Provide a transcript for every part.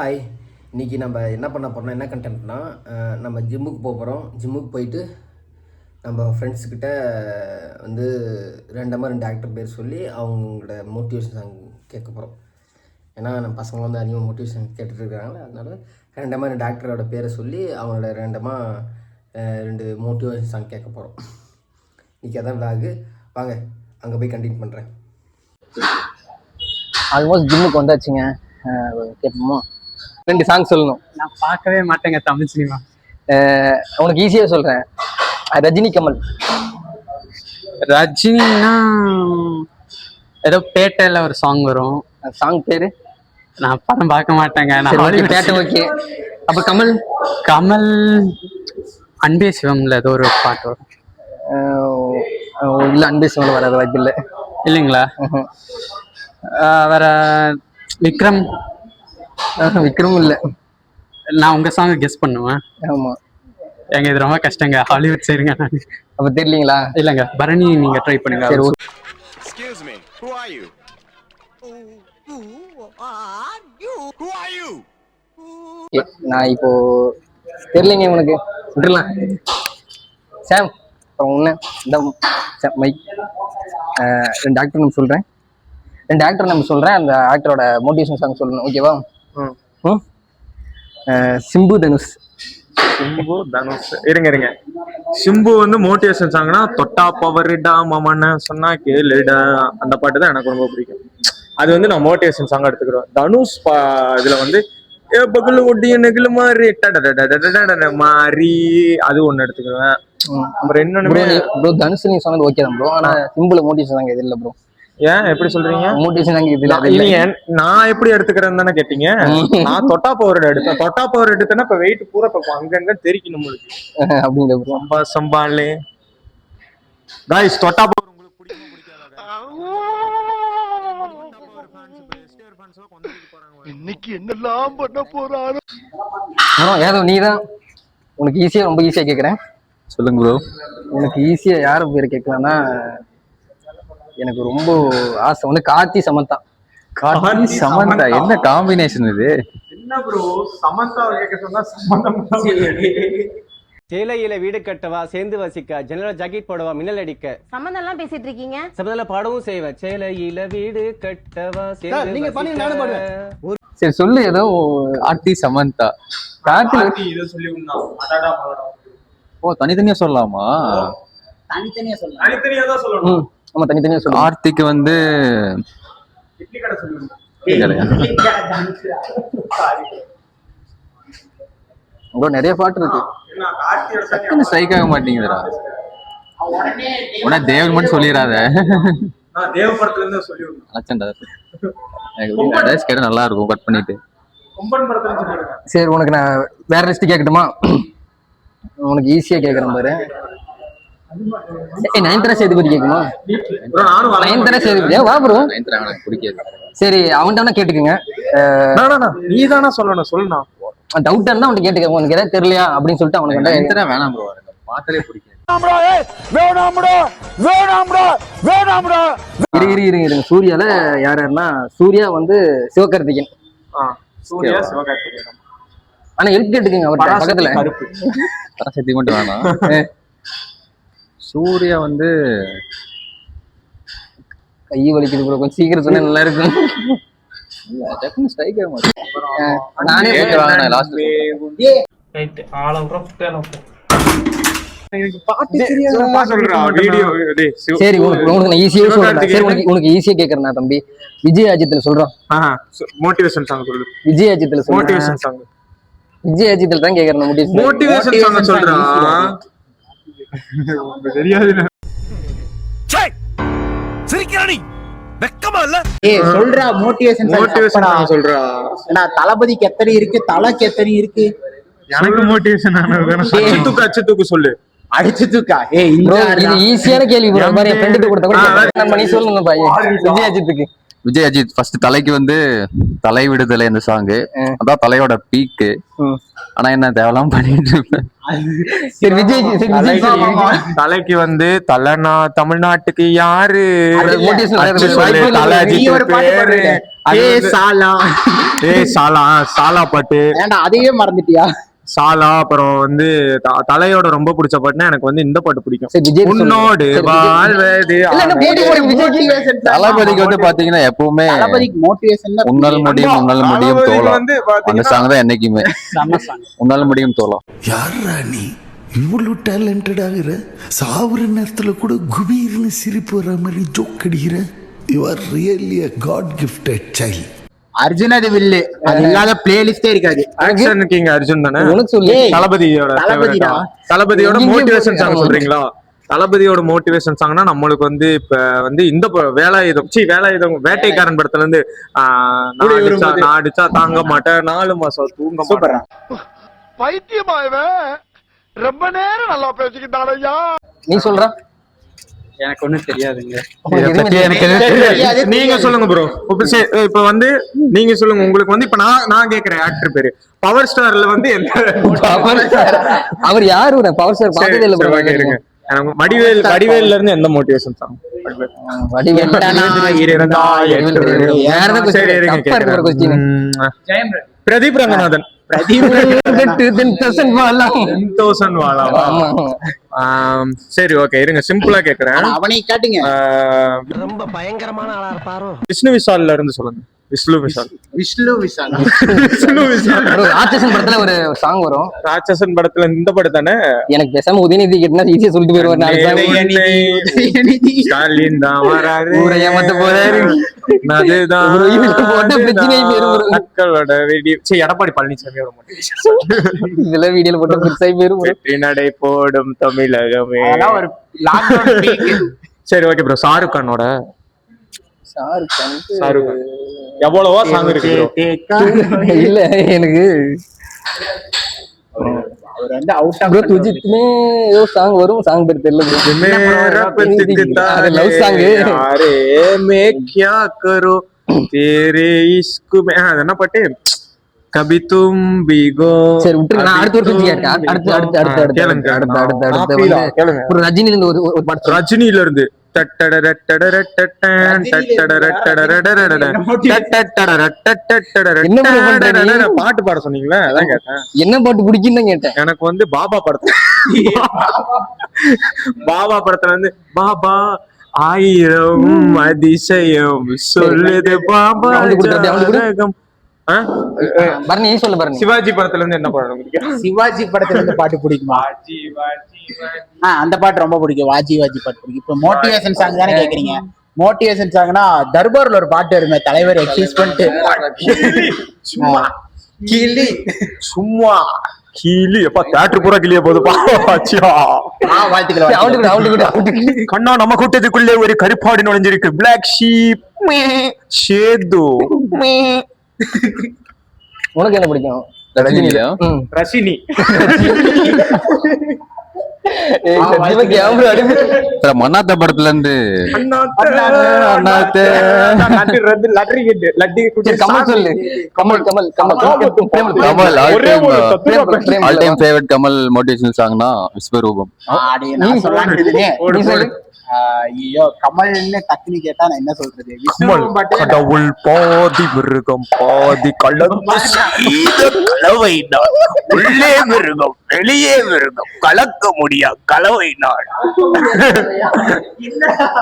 Hi இன்றைக்கி நம்ம என்ன பண்ண போகிறோம் என்ன கண்டென்ட்னா நம்ம ஜிம்முக்கு போக போகிறோம் ஜிம்முக்கு போயிட்டு நம்ம ஃப்ரெண்ட்ஸுக்கிட்ட வந்து ரெண்டமாக ரெண்டு ஆக்டர் பேர் சொல்லி அவங்களோட மோட்டிவேஷன் சாங் கேட்க போகிறோம் ஏன்னா நம்ம பசங்க வந்து அதிகமாக மோட்டிவேஷன் கேட்டுட்டு அதனால் அதனால ரெண்டமாக ரெண்டு ஆக்டரோட பேரை சொல்லி அவங்களோட ரெண்டமாக ரெண்டு மோட்டிவேஷன் சாங் கேட்க போகிறோம் இன்றைக்கி அதான் விளாகு வாங்க அங்கே போய் கண்டினியூ பண்ணுறேன் ஆல்மோஸ்ட் ஜிம்முக்கு வந்தாச்சுங்க. கேட்போமா? ரெண்டு சாங் சொல்லணும். நான் பார்க்கவே மாட்டேங்க தமிழ் சினிமா. உனக்கு ஈஸியாக சொல்கிறேன் ரஜினி கமல். ரஜினினா ஏதோ பேட்டையில ஒரு சாங் வரும். சாங் பேர்? நான் படம் பார்க்க மாட்டேங்க. நான் பேட்டை ஓகே அப்போ கமல் கமல் அன்பே சிவம்ல ஏதோ ஒரு பாட்டு வரும். இல்லை அன்பு சிவன் வராது வாய்ப்பு இல்லை இல்லைங்களா வேற விக்ரம் விக்ரம் இல்லை. நான் உங்க சாங் கெஸ் பண்ணுவேன். ஆமாம் எங்க இது ரொம்ப கஷ்டங்க. ஹாலிவுட் சரிங்க அப்போ தெரியலீங்களா? இல்லைங்க பரணி நீங்க ட்ரை பண்ணுங்க. சரி okay. Excuse me, who are you? Who are you? நான் இப்போ தெரியலைங்க உனக்கு. விட்டுலாம் சாம் அப்புறம் உன்ன இந்த சாம் மைக் ரெண்டு ஆக்டர் நம்ம சொல்கிறேன் ரெண்டு ஆக்டர் நம்ம சொல்கிறேன் அந்த ஆக்டரோட மோட்டிவேஷன் சாங் சொல்லணும் ஓகேவா ம் சிம்பு தனுஷ். சிம்பு தனுஷ். இருங்க இருங்க. சிம்பு வந்து மோட்டிவேஷன் சாங்னா தொட்டா பவர்டா மாமன்னு சொன்னா கேளுடா. அந்த பாட்டு தான் எனக்கு ரொம்ப பிடிக்கும். அது வந்து நான் மோட்டிவேஷன் சாங் எடுத்துக்கிறோம். தனுஷ் இதுல வந்து ஏ பகுல் ஒட்டிய நெகிழு மாதிரி மாறி அது ஒண்ணு எடுத்துக்குவேன் அப்புறம் என்னன்னு? ப்ரோ தனுஷ் நீ சொன்னது ஓகே தான் ப்ரோ. ஆனா சிம்பிள் மோட்டிவேஷன் சாங் எது இல்லை ப்ரோ. ஏன்? எப்படி சொல்றீங்க? மோட்டிவேஷன் சாங் இது நான் இல்லை இனி என்- நான் எப்படி எடுத்துக்கிறேன்னு தானே கேட்டீங்க? நான் தொட்டா பவர் எடுத்தேன் தொட்டா பவர் எடுத்தேன்னா இப்ப வெயிட் பூரா இப்ப அங்கங்க தெரிக்கணும் உங்களுக்கு. அப்படிங்கிற சம்பா சம்பாலே. காய்ஸ் தொட்டா பவர் உங்களுக்கு பிடிக்குமா பிடிக்காதா ப்ரோ ஏதோ நீ தான் உனக்கு ஈஸியாக ரொம்ப ஈஸியாக கேட்குறேன் சொல்லுங்க ப்ரோ எனக்கு ஈஸியாக யார் பேர் கேட்கலாம்னா எனக்கு ரொம்ப ஆசை. வந்து கார்த்தி சமந்தா. கார்த்தி சமந்தா. என்ன காம்பினேஷன் இது? என்ன ப்ரோ சமந்தா கேட்க சொன்னா சம்பந்தம் சேலையில வீடு கட்டவா சேர்ந்து வசிக்க ஜன்னல ஜாக்கெட் போடவா மின்னல் அடிக்க? சம்மந்தம் எல்லாம் பேசிட்டு இருக்கீங்க? சபதல பாடவும் செய்வேன் சேலையில வீடு கட்டவா சேர்ந்து நீங்க பண்ணுங்க, நானும் வசிக்க. சரி சொல்லு ஏதோ கார்த்தி சமந்தா. கார்த்தி இதை சொல்லி உண்ணான் அடாடா மலடா. ஓ தனித்தனியா சொல்லலாமா? தனித்தனியா தான் சொல்லணும். ஆமா தனித்தனியா சொல்லு கார்த்திக் வந்து உங்களோட நிறைய பாட்டு இருக்கு. டக்குன்னு ஸ்ட்ரைக் ஆக மாட்டேங்குதுடா உடனே தேவன் மட்டும் சொல்லிடாத தேவ படத்துல இருந்து நல்லா இருக்கும் கட் பண்ணிட்டு. சரி உனக்கு நான் வேற லிஸ்ட் கேட்கட்டுமா உனக்கு ஈஸியா கேக்குறேன் பாரு. நயன்தாரா சேதுபதி கேட்குமா. நயன்தாரா சேதுபதி. வா ப்ரோ சரி அவன்கிட்ட கேட்டுக்குங்க. நீ தானே சொல்லணும் சொல்லுண்ணா. டவுட்டா இருந்தா அவன்கிட்ட கேட்டுக்க உனக்கு ஏதாவது தெரியலையா? அப்படின்னு சொல்லிட்டு அவனுக்கு நயன்தாரா வேணாம் ப்ரோ எனக்கு பார்த்தாலே பிடிக்காது இரு இரு இரு இருங்க. சூர்யால யார் யாருன்னா சூர்யா வந்து சிவகார்த்திகேயன். ஆ, சூர்யா சிவகார்த்திகேயன். ஆனா ஹெல்ப் கேட்டுக்குங்க அவர் பக்கத்துல. கருப்பு. பராசக்தி மட்டும் வேணாம். சூர்யா வந்து கை வலிக்குது ப்ரோ கொஞ்சம் சீக்கிரம் சொன்னா நல்லா இருக்கும். டக்குனு ஸ்ட்ரைக் ஆக மாட்டேன் நானே லாஸ்ட் சரி உனக்கு உனக்கு நான் ஈஸியா சொல்றேன் சரி சிவகார்த்திகேயன். உனக்கு உனக்கு ஈஸியா கேக்குறேன் தம்பி. விஜய் அஜித்ல சொல்றோம் ஆஹா, மோட்டிவேஷன் சாங் சொல்லு. விஜய் அஜித்ல சொல்றேன். மோட்டிவேஷன் சாங் விஜய் அஜித்ல தான் கேக்குறேன் மோட்டிவேஷன் சாங் சொல்றான். தெரியாது ஏய் சொல்றா மோட்டிவேஷன் சொல்றா. தளபதிக்கு எத்தனை இருக்கு தலைக்கு எத்தனை இருக்கு. எனக்கு மோட்டிவேஷன் அச்சு தூக்கு அச்சு தூக்கு சொல்லு. அடிச்சு தூக்கா? ஏய் இந்த. ஈஸியான கேள்வி ப்ரோ மாதிரி என் ஃப்ரெண்டுக்கு கொடுத்த கூட நீ சொல்லுங்க பையன் விஜய் அஜித்துக்கு. விஜய் அஜித் ஃபர்ஸ்ட் தலைக்கு வந்து தலை விடுதலை அந்த சாங்கு அதான் தலையோட பீக்கு. ஆனா என்ன தேவலாம் பண்ணிட்டு இருப்பேன். சரி விஜய் சரி விஜய் தலைக்கு வந்து தலைநா தமிழ்நாட்டுக்கு யாரு? அது ஏ சாலா. ஏய் சாலா சாலா பாட்டு. அதையே மறந்துட்டியா? சாலா அப்புறம் வந்து த- தலையோட ரொம்ப பிடிச்ச பாட்டுனா எனக்கு வந்து இந்த பாட்டு பிடிக்கும். உன்னோடு. தளபதிக்கு வந்து பாத்தீங்கன்னா எப்பவுமே உன்னால் முடியும் உன்னால் முடியும் தோலாம் அந்த சாங் தான் என்னைக்குமே. உன்னால் முடியும் தோலாம் யாரா நீ? இவ்வளவு டேலண்டட் ஆகுற சாவுற நேரத்துல கூட குபீர்னு சிரிப்பு வர மாதிரி ஜோக் அடிக்கிற. You are really a god gifted child Arjun அது வில்லு. அது இல்லாத பிளேலிஸ்டே இருக்காது. ஆக்ஷன் கிங் அர்ஜுன் தானே? உனக்கு சொல்லு. தளபதியோட? தளபதியோட மோட்டிவேஷன் சாங் சொல்றீங்களா? தளபதியோட மோட்டிவேஷன் சாங்னா நம்மளுக்கு வந்து இப்ப வந்து இந்த வேலாயுதம். சி வேலாயுதம் வேட்டைக்காரன் படத்துல இருந்து ஆஹ், நான் அடிச்சா. நான் அடிச்சா தாங்க மாட்டேன். நாலு மாசம் தூங்க மாட்டேன். பைத்தியமாயவன் ரொம்ப நேரம் நல்லா பேசிக்கிட்டான் ஐயா. நீ சொல்ற. எனக்கு ஒண்ணும் தெரியாதுங்க. நீங்க சொல்லுங்க ப்ரோ இப்ப வந்து நீங்க சொல்லுங்க. உங்களுக்கு வந்து இப்ப நான் நான் கேக்குறேன் ஆக்டர் பேரு. பவர் ஸ்டார்ல வந்து. அவர் யாரு? பவர் ஸ்டார் பார்த்ததே இல்ல okay, இருங்க. வடிவேல் வடிவேல்ல இருந்து எந்த மோட்டிவேஷன் சாங் வடிவேல் பிரதீப் ரங்கநாதன். சரி ஓகே இருங்க சிம்பிளா கேக்குறேன். அவனை காட்டுங்க. ரொம்ப பயங்கரமான ஆளா இருப்பாரோ? விஷ்ணு விஷால்ல இருந்து சொல்லுங்க. விஷ்ணு விஷால் விஷ்ணு விஷால் விஷ்ணு விஷால் ஒரு ராட்சசன் படத்துல ஒரு சாங் வரும். ராட்சசன் படத்துல இந்த படம் தானே? எனக்கு பேசாம உதயநிதி கேட்டா ஈஸியா சொல்லிட்டு போயிருவார். ஸ்டாலின் தான் வராரு. ஊரை ஏமாத்த போறாரு. இதுல எடப்பாடி பழனிசாமி இதெல்லாம் வீடியோல போட்டா நடை போடும் தமிழகமே. சரி ஓகே ப்ரோ ஷாருக் கானோட. ஷாருக் கான் ஷாருக் கான். எவ்வளவோ சாங் இருக்கு bro. இல்ல எனக்கு அவர் வந்து அவுட் ஆஃப் ப்ரோ துஜித்னே ஏதோ சாங் வரும் சாங் பேர் தெரியல bro. मेरा पतिक அது तारे love song. यारे मैं क्या करो तेरे इश्क में हाँ, அது என்ன பாட்டு கபி தும் பிகோ சரி விட்டுருங்க. நான் அடுத்த ஒரு அடுத்து அடுத்து அடுத்து அடுத்து கேளுங்க. அடுத்து அடுத்து அடுத்து ஒரு ரஜினில இருந்து ஒரு ஒரு பாட்டு. ரஜினில இருந்து? பாட்டு பாட சொன்னீங்களே? என்ன பாட்டு பிடிக்கும் தான் கேட்டேன். எனக்கு வந்து பாபா படத்துல பாபா படத்துல வந்து பாபா ஆயிரம் அதிசயம் சொல்லுது. பாபா பரணி நீ சொல்லு பரணி. சிவாஜி படத்துல இருந்து என்ன படம் பிடிக்கும்? சிவாஜி படத்துல இருந்து பாட்டு பிடிக்குமா? ஆ அந்த பாட்டு ரொம்ப பிடிக்கும். வாஜி வாஜி பாட்டு பிடிக்கும். இப்போ மோட்டிவேஷன் சாங் தானே கேக்குறீங்க? மோட்டிவேஷன் சாங்னா தர்பார்ல ஒரு பாட்டு வருமே தலைவர் எக்ஸைஸ் பண்ணிட்டு. சும்மா. கிளி. சும்மா. கிளி. எப்பா தேட்டர் பூரா கிளிய போதுப்பா கண்ணா நம்ம கூட்டத்துக்குள்ளே ஒரு கருப்பாடு நுழைஞ்சிருக்கு. Black sheep ஷேது. உனக்கு என்ன பிடிக்கும்? ரஜினியா ம். ரஷினி படத்துல இருந்து கமல் சொல்லு. Kamal Kamal Kamal. Kamal all time favourite Kamal motivational சாங்னா Vishwaroopam. ஐயோ கமல்னு டக்குன்னு கேட்டா நான் என்ன சொல்றது? கடவுள் பாதி மிருகம் பாதி கலந்து கலவை நான் உள்ளே மிருகம் வெளியே மிருகம் கலக்க முடியா? கலவை நான்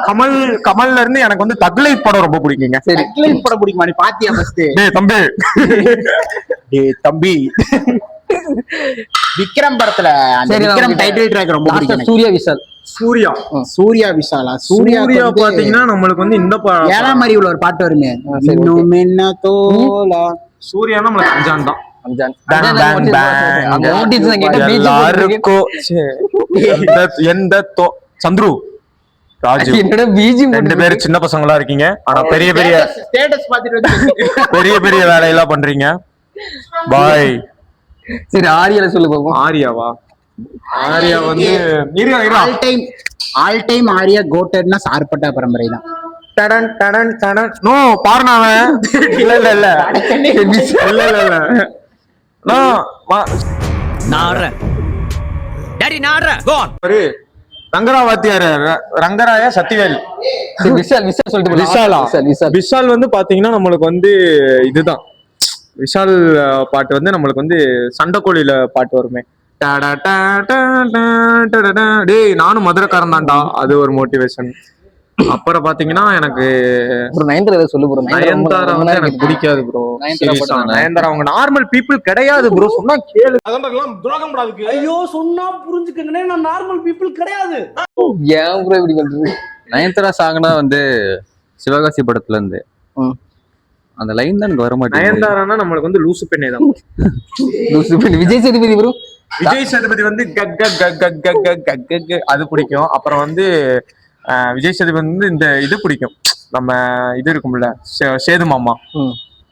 கமல் கமல்ல இருந்து எனக்கு வந்து தக்லை படம் ரொம்ப பிடிக்குங்க. சரி. Tagline போட பிடிக்குமா? நீ பாத்தியா ஃபர்ஸ்ட் டேய் தம்பி. டேய் தம்பி. விக்ரம் படத்துல விக்ரம் டைட்டில் ட்ராக் ரொம்ப பிடிக்கும். சூர்யா விஷால். சூர்யா. சூர்யா விஷாலா? சூர்யா சூர்யா பாத்தீங்கன்னா நம்மளுக்கு வந்து இந்த ஏழாம் அறிவுல ஒரு பாட்டு வருமே. இன்னும் என்ன தோலா? சூர்யா நம்மளுக்கு அஞ்சான் தான். எந்த- எந்த தோ- சந்துரு ராஜு. என்னோட பிஜி ரெண்டு பேரும் சின்ன பசங்களா இருக்கீங்க. ஆனா பெரிய பெரிய ஸ்டேட்டஸ் பாத்துட்டு வந்து பெரிய பெரிய வேலையெல்லாம் பண்றீங்க. பாய். சரி ஆரியல சொல்லு பாப்போம். ஆரியாவா? ஆரியா வந்து all time all time Arya கோட்டட்னா Sarpatta Parambarai தான். டடன் டடன் டடன். நோ பாருனாவன் இல்ல இல்ல இல்ல இல்ல இல்ல. இல்ல நோ ஒரு ரங்கரா வாத்தியார் ர- ரங்கராய சத்திவேல். விஷால் விஷால் சொல்லிட்டு. விஷாலா? விஷால் விஷால். வந்து பாத்தீங்கன்னா நம்மளுக்கு வந்து இதுதான். விஷால் பாட்டு வந்து நம்மளுக்கு வந்து சண்டைக்கோழியில பாட்டு வருமே. டேய் நானும் மதுரைக்காரன் தான்டா அது ஒரு மோட்டிவேஷன் அப்புறம் பாத்தீங்கன்னா எனக்கு நயன்தாரா சொல்லு ப்ரோ நயன்தாரா வந்து எனக்கு பிடிக்காது ப்ரோ நயன்தாரா அவங்க நார்மல் பீப்புள் கிடையாது ப்ரோ சொன்னா கேளு ஐயோ சொன்னா நார்மல் பீப்புள் கிடையாது ஏன் ப்ரோ இப்படி நயன்தாரா சாங்னா வந்து சிவகாசி படத்துல இருந்து அந்த லைன் தான் எனக்கு வர மாட்டேங்குது நம்மளுக்கு வந்து லூசு பெண்ணே தான் விஜய் சேதுபதி ப்ரோ விஜய் சேதுபதி வந்து கக் கக் கக் கக் கக் அது பிடிக்கும் அப்புறம் வந்து விஜய் சேதுபதி வந்து இந்த இது பிடிக்கும். நம்ம இது இருக்கும்ல சே- சேது மாமா.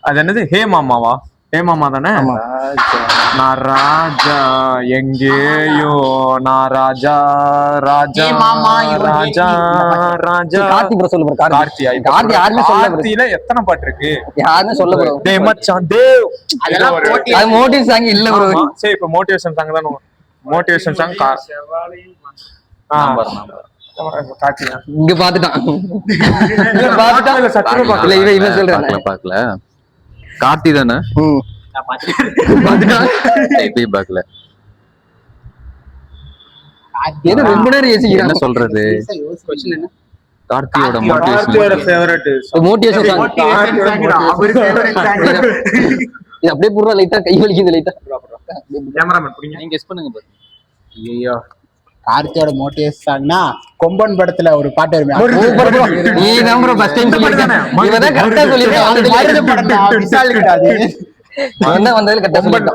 அது என்னது? ஹே மாமாவா? ஹே மாமா தானே. நான் ராஜா எங்கேயோ? நான் ராஜா ராஜா ஹே மாமா, ராஜா ராஜா. கார்த்தி ப்ரோ சொல்லு ப்ரோ கார்த்தி கார்த்தி யாருமே சொல்ல. கார்த்தியில எத்தனை பாட்டு இருக்கு? யாருமே சொல்ல ப்ரோ டேய் மச்சான் தேவ் அதெல்லாம் அது மோட்டிவ் சாங் இல்ல ப்ரோ. சரி இப்ப மோட்டிவேஷன் சாங் தானே மோட்டிவேஷன் சாங் காட்டியா இங்க பாத்துட்டான். இங்க இல்ல, பாத்துட்டான் இல்ல, சத்தியமா பார்க்கல. இல்ல இவன் இவன் சொல்றான். பார்க்கல பார்க்கல கார்த்தி தானே. பாத்துட்டான். இப்பயும் ஏதோ ரொம்ப நேரம் என்ன யோசிக்கிறான் சொல்றது யோசிச்சு கார்த்தியோட மோட்டிவேஷன் ஃபேவரட் மோட்டிவேஷன் சாங் இது அப்படியே போடுறா லைட்டா கை வலிக்குது லைட்டா கேமராமேன் புடிங்க. நீங்க கெஸ் பண்ணுங்க. ஐயோ கார்த்தியோட மோட்டிவேஷன் சாங்னா கொம்பன் படத்துல ஒரு பாட்டு வருமே நீ ஃபர்ஸ்ட் டைம் சொல்லிருக்கானே அது படம்டா, வந்ததுல கொம்பன்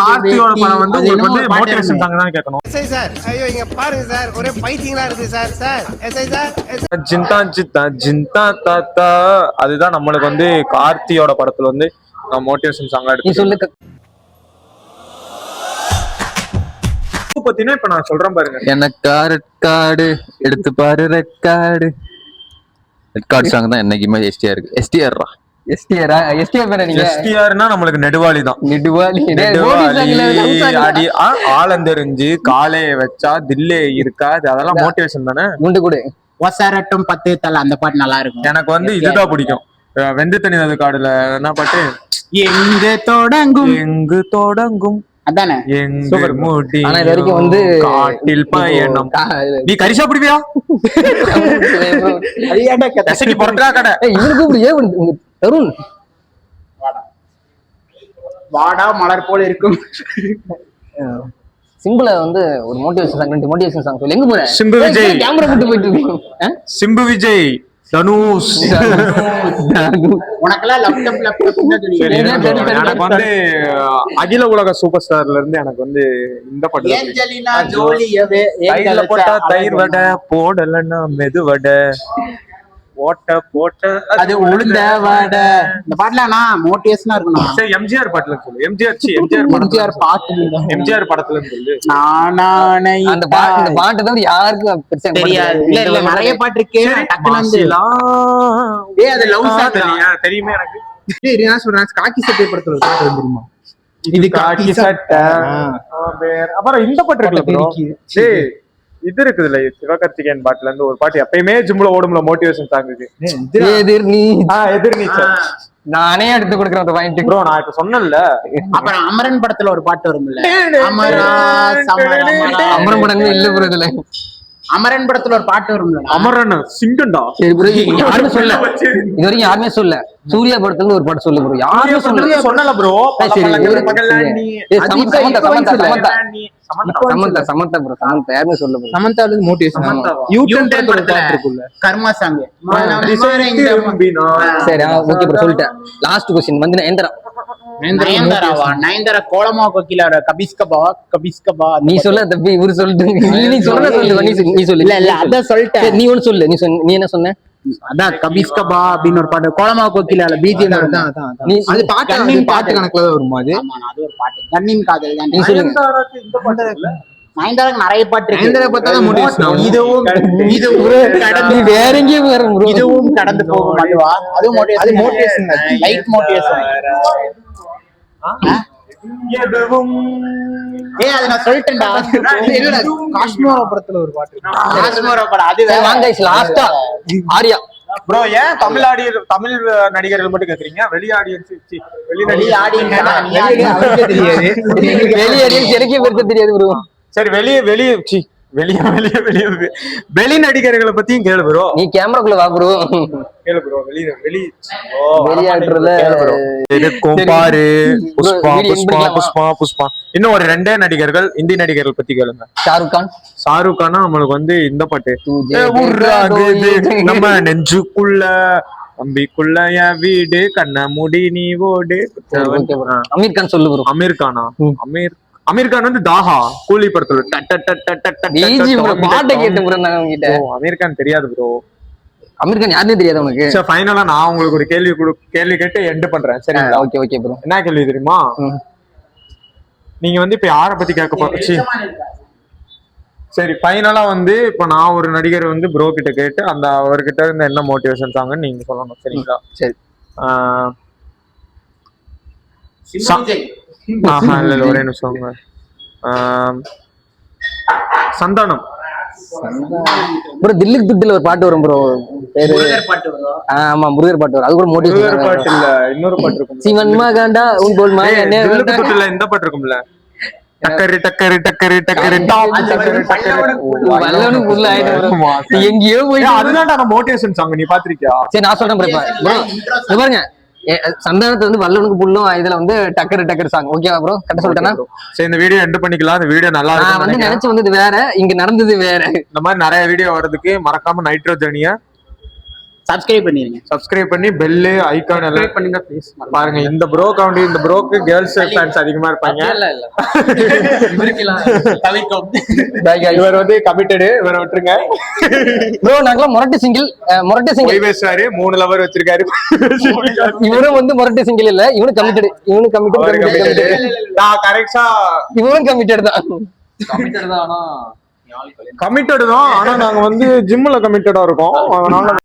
கார்த்தியோட படம் வந்து உங்களுக்கு வந்து மோட்டிவேஷன். சாங் தான் கேட்கணும். சார் ஐயோ இங்க பாருங்க சார் ஒரே பைத்தியங்களா இருக்கு சார் சார். எஸ்ஐ சார் ஜிந்தா ஜித்தா ஜிந்தா தாத்தா. அதுதான் நம்மளுக்கு வந்து கார்த்தியோட படத்துல வந்து மோட்டிவேஷன் சாங்கா நீ எடுத்து சொல்லு பத்தினா இப்ப நான் சொல்றேன் பாருங்க. எனக்கு ரெட் கார்டு எடுத்து பாரு red card red card song தான் என்னைக்குமே எஸ்டிஆர் இருக்கு எஸ்டிஆர்ரா எஸ்டிஆரா எஸ்டிஆர் பேரா நீங்க? எஸ்டிஆர்னா நம்மளுக்கு நெடுவாளி தான். நெடுவாலி அடி ஆ- ஆழந்தெரிஞ்சு காலைய வச்சா தில்லே இருக்கா? அது அதெல்லாம் மோட்டிவேஷன் தானே? குண்டு கூடு. ஒசரட்டும் பத்து தலை அந்த பாட்டு நல்லா இருக்கும். எனக்கு வந்து இதுதான் பிடிக்கும். வெந்து தனி அது காடுல என்ன பாட்டு? எங்க தொடங்கும்? எங்கு தொடங்கும்? அதானே? முடி ஆனா இது வரைக்கும் வந்து காட்டில் பயணம். கா- நீ கரிசா பொறட்டா கடை. ஏய், இவனுக்கு இப்படி உங்க தருண். வாடா. மலர் போல இருக்கும். சிம்பிள வந்து ஒரு மோட்டிவேஷன் சாங் ரெண்டு மோட்டிவேஷன் சாங் சொல்லு. எங்க போற? சிம்பு விஜய். கேமரா போட்டு போயிட்டு? சிம்பு விஜய். தனுஷ். எனக்கு வந்து அகில உலக சூப்பர் ஸ்டார்ல இருந்து எனக்கு வந்து இந்த பாட்டு போட்டா தயிர் படம் போடலன்னா மெதுவடை ஓட்ட போட்ட அது உளுந்த வடை. இந்த பாட்டுல நான் மோட்டிவேஷனா இருக்கணும். சரி எம்ஜிஆர் பாட்டுல சொல்லு. எம்ஜிஆர் சி எம்ஜிஆர் எம்ஜிஆர் பாட்டு எம்ஜிஆர் படத்துல சொல்லு. நானானை அந்த பாட்டு இந்த பாட்டு தான் யாருக்கும் பெருசா எனக்கு தெரியாது. இல்ல இல்ல நிறைய பாட்டு இருக்கு. டக்குனு வந்து. ஏய் அது லவ் சாங் தெரியா தெரியுமே எனக்கு. நான் சொல்றேன். காக்கி சட்டை படத்துல பாட்டு தெரியுமா இது காக்கி சட்டை. பேர். அப்புறம் இந்த பாட்டு இருக்குல்ல bro? இது இருக்குதுல்ல சிவகார்த்திகேயன் பாட்டுல இருந்து ஒரு பாட்டு எப்பயுமே ஜிம்ல ஓடும்ல மோட்டிவேஷன் சாங் இருக்கு எதிர்? நீ எதிர்நீச்சல். நானே எடுத்து கொடுக்குறேன் அந்த பாயிண்ட் ப்ரோ நான் இப்ப சொன்னேன்ல. அப்புறம் அமரன் படத்துல ஒரு பாட்டு வரும்ல. அமரா சமர அமரா. அமரம் படமே இல்ல ப்ரோ இதுல. அமரன் படத்துல ஒரு பாட்டு வரும்ல. அமரன் சிங்கண்டா? சரி ப்ரோ யாருமே சொல்ல. இது வரைக்கும் யாருமே சொல்ல சூர்யா படத்துல ஒரு பாட்டு சொல்லு ப்ரோ யாருமே சொல்ல சொன்னல ப்ரோ சமந்தா, சமந்தா, சமந்தா, சமந்தா. சமந்தா சமந்தா ப்ரோ சமந்தா யாருமே சொல்ல ப்ரோ மோட்டிவேஷன்? யூட்டன் படத்துல ஒரு பாட்டு இருக்குல்ல கர்மா சாங் சரி ஓகே ப்ரோ சொல்லிட்டேன். லாஸ்ட் கொஸ்டின் வந்து நயன்தாரா? நயன்தாராவா நயன்தாரா கோலமா கோகில கபிஸ்கபா கபிஸ்கபா நீ சொல்ல தப்பி இவரு சொல்லிட்டு நீ சொல்ல சொல்லு நீ சொல்லு, நீ சொல்லு. இல்ல இல்ல அதான் சொல்லிட்டேன். நீ ஒண்ணு சொல்லு. நீ என்ன சொன்ன? அதான் கபிஸ்கபா அப்படின்னு ஒரு பாட்டு கோலமா கோகில பிஜிஎம் நீ அது பாட்டு பாட்டு கணக்குல வருமா அது? ஆமா அது ஒரு பாட்டு. கண்ணின் காதல் தான். இந்த பாட்டு நயன்தாராக்கு நிறைய பாட்டு இருக்கு. நயன்தாரா பார்த்தா தான். இதுவும் இதுவும் கடந்து வேற எங்கேயும் வேற. இதுவும் கடந்து போகும் அதுவா? அது மோட்டிவேஷன் motivation தான். லைட் மோட்டிவேஷன் எதுவும் ஏய் அது நான் சொல்லிட்டேன்டா. இல்லடா காஷ்மீரபுரத்துல ஒரு பாட்டு. அது வாங்க ஆ. ஆர்யா. ப்ரோ ஏன் தமிழ் ஆடி தமிழ் நடிகர்கள் மட்டும் கேக்குறீங்க? வெளி ஆடியன்ஸ் வெளி வெளி ஆடியன்ஸ் நீ ஆடியன்ஸ் எனக்கே தெரியாது ப்ரோ. சரி வெளிய வெளிய சி வெளிய வெளிய வெளிய வெளி நடிகர்களை பத்தியும் கேளு ப்ரோ நீ கேமராக்குள்ள வா ப்ரோ கேளு ப்ரோ வெளிய வெளி இருக்கும் பாரு. புஷ்பா புஷ்பா? புஷ்பா புஷ்பா. இன்னும் ஒரு ரெண்டே நடிகர்கள் இந்தி நடிகர்கள் பத்தி கேளுங்க. ஷாருக் கான். ஷாருக் கானா நம்மளுக்கு வந்து இந்த பாட்டு. நம்ம நெஞ்சுக்குள்ள தம்பிக்குள்ள என் வீடு கண்ண முடி நீ ஓடு. அமீர் கான் சொல்லு ப்ரோ அமீர் கானா. அமீர் அமீர் கான் வந்து தாஹா கூலி படத்துல பாட்டை கேட்டு ப்ரோ நான் உங்ககிட்ட ஓ, அமீர் கான் தெரியாது ப்ரோ. அமீர் கான் யாருன்னே தெரியாது உனக்கு? சரி ஃபைனலா நான் உங்களுக்கு ஒரு கேள்வி கொடு கேள்வி கேட்டு எண்ட் பண்றேன். சரிங்களா ஓகே ஓகே ப்ரோ என்ன கேள்வி தெரியுமா. நீங்க வந்து இப்ப யார பத்தி கேட்க போ சி. சரி ஃபைனலா வந்து இப்ப நான் ஒரு நடிகர் வந்து ப்ரோ கிட்ட கேட்டு அந்த அவர்கிட்ட இருந்து என்ன மோட்டிவேஷன் சாங்கன்னு நீங்க சொல்லணும் சரிங்களா? சரி. ஆஹ் ச- ஆஹா, இல்ல இல்ல ஒரே நிமிஷம் சந்தானம். ப்ரோ தில்லுக்கு துட்டில் ஒரு பாட்டு வரும் ப்ரோ. ஆமா முருகர் பாட்டு வரும். அது கூட முருகர் பாட்டு மோட்டிவேஷன் இல்ல இன்னொரு பாட்டு இருக்கும். சிவன் மகாண்டா உன் போல் தில்லுக்கு துட்டுல இந்த பாட்டு இருக்கும்ல? டக்கரு டக்கரு டக்கரு டக்கரு டக்கரு டக்கரு எங்கேயோ போய் மோட்டிவேஷன் சாங் நீ பாத்திருக்கியா? சரி நான் சொல்றேன் பாருங்க. சந்தானத்தை வந்து வல்லவனுக்கு புல்லும் இதுல வந்து டக்கரு டக்கரு சாங் ஓகேவா ப்ரோ கரெக்டா சொல்லிட்டேனா? சரி இந்த வீடியோ எண்ட் பண்ணிக்கலாம். இந்த வீடியோ நல்லா நான் இருக்கும் வந்து நினைச்சு வந்தது வேற இங்க நடந்தது வேற. இந்த மாதிரி நிறைய வீடியோ வர்றதுக்கு மறக்காம நைட்ரோஜனிய சப்ஸ்கிரைப் பண்ணிருங்க. சப்ஸ்கிரைப் பண்ணி பெல்லு ஐகான் எல்லாம் பண்ணுங்க ப்ளீஸ் பாருங்க இந்த ப்ரோ கவுண்டி இந்த ப்ரோக்கு கேர்ள்ஸ் ஃபேன்ஸ் அதிகமா இருப்பாங்க. இல்ல இல்ல. இவர் வந்து கமிட்டடு இவரை விட்டுருங்க. ப்ரோ நாங்களாம் முரட்டு சிங்கிள் முரட்டு சிங்கிள் பேசுறாரு மூணு லவர் வச்சிருக்காரு. இவரும் வந்து முரட்டு சிங்கிள் இல்ல இவனும் கமிட்டடு இவனும் கமிட்டட். நான் கரெக்டா இவனும் கமிட்டட் தான். கமிட்டடு தான் ஆனா நாங்க வந்து ஜிம்ல கமிட்டடா இருக்கோம். அதனால